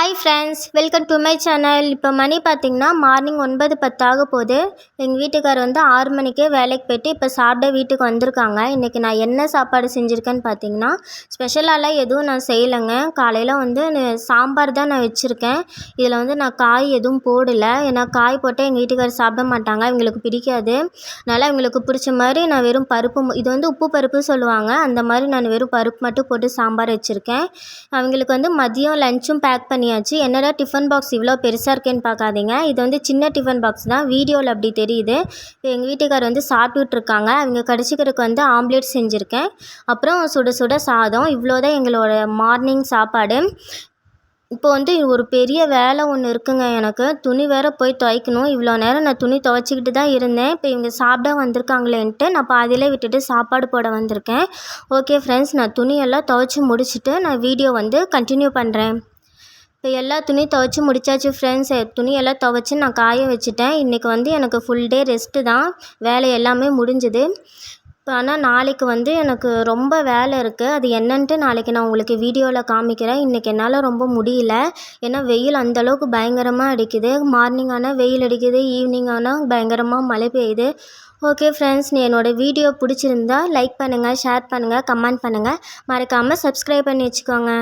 Hi friends welcome to my channel இப்போ மணி பார்த்திங்கன்னா மார்னிங் ஒன்பது பத்து ஆக போகுது. எங்கள் வீட்டுக்கார் வந்து ஆறு மணிக்கே வேலைக்கு போயிட்டு இப்போ சாப்பிட வீட்டுக்கு வந்திருக்காங்க. இன்றைக்கி நான் என்ன சாப்பாடு செஞ்சுருக்கேன்னு பார்த்தீங்கன்னா ஸ்பெஷலாலாம் எதுவும் நான் செய்யலைங்க. காலையில் வந்து சாம்பார் தான் நான் வச்சுருக்கேன். இதில் வந்து நான் காய் எதுவும் போடலை. ஏன்னா காய் போட்டால் எங்கள் வீட்டுக்கார் சாப்பிட மாட்டாங்க. இவங்களுக்கு பிடிக்காது. அதனால் இவங்களுக்கு பிடிச்ச மாதிரி நான் வெறும் பருப்பு இது வந்து உப்பு பருப்பு சொல்லுவாங்க. அந்த மாதிரி நான் வெறும் பருப்பு மட்டும் போட்டு சாம்பார் வச்சுருக்கேன். அவங்களுக்கு வந்து மதியம் லஞ்சும் பேக் பண்ணி பண்ணியாச்சு. என்னடா டிஃபன் பாக்ஸ் இவ்வளோ பெருசாக இருக்கேன்னு பார்க்காதீங்க இது வந்து சின்ன டிஃபன் பாக்ஸ் தான். வீடியோவில் அப்படி தெரியுது. இப்போ எங்கள் வீட்டுக்கார் வந்து சாப்பிட்டுட்ருக்காங்க. அவங்க கடிச்சிக்கிறதுக்கு வந்து ஆம்லேட் செஞ்சுருக்கேன். அப்புறம் சுட சுட சாதம். இவ்வளோ தான் எங்களோட மார்னிங் சாப்பாடு. இப்போ வந்து ஒரு பெரிய வேலை ஒன்று இருக்குங்க எனக்கு. துணி வேறு போய் துவைக்கணும். இவ்வளோ நேரம் நான் துணி துவைச்சிக்கிட்டு தான் இருந்தேன். இப்போ இவங்க சாப்பிட வந்திருக்காங்களேன்ட்டு நான் பாதியிலே விட்டுட்டு சாப்பாடு போட வந்திருக்கேன். ஓகே ஃப்ரெண்ட்ஸ் நான் துணியெல்லாம் துவைச்சி முடிச்சுட்டு நான் வீடியோ வந்து கண்டினியூ பண்ணுறேன் இப்போ எல்லா துணியும் துவைச்சி முடிச்சாச்சு ஃப்ரெண்ட்ஸ் துணியெல்லாம் துவச்சி நான் காய வச்சுட்டேன். இன்றைக்கி வந்து எனக்கு ஃபுல் டே ரெஸ்ட்டு தான். வேலை எல்லாமே முடிஞ்சுது. இப்போ ஆனால் நாளைக்கு வந்து எனக்கு ரொம்ப வேலை இருக்குது அது என்னன்ட்டு நாளைக்கு நான் உங்களுக்கு வீடியோவில் காமிக்கிறேன். இன்றைக்கி என்னால் ரொம்ப முடியல. ஏன்னா வெயில் அந்தளவுக்கு பயங்கரமாக அடிக்குது. மார்னிங் ஆனால் வெயில் அடிக்குது. ஈவினிங் ஆனால் பயங்கரமாக மழை பெய்யுது. ஓகே ஃப்ரெண்ட்ஸ் நீ என்னோடய வீடியோ பிடிச்சிருந்தா லைக் பண்ணுங்கள் ஷேர் பண்ணுங்கள் கமெண்ட் பண்ணுங்கள் மறக்காமல் சப்ஸ்கிரைப் பண்ணி வச்சுக்கோங்க.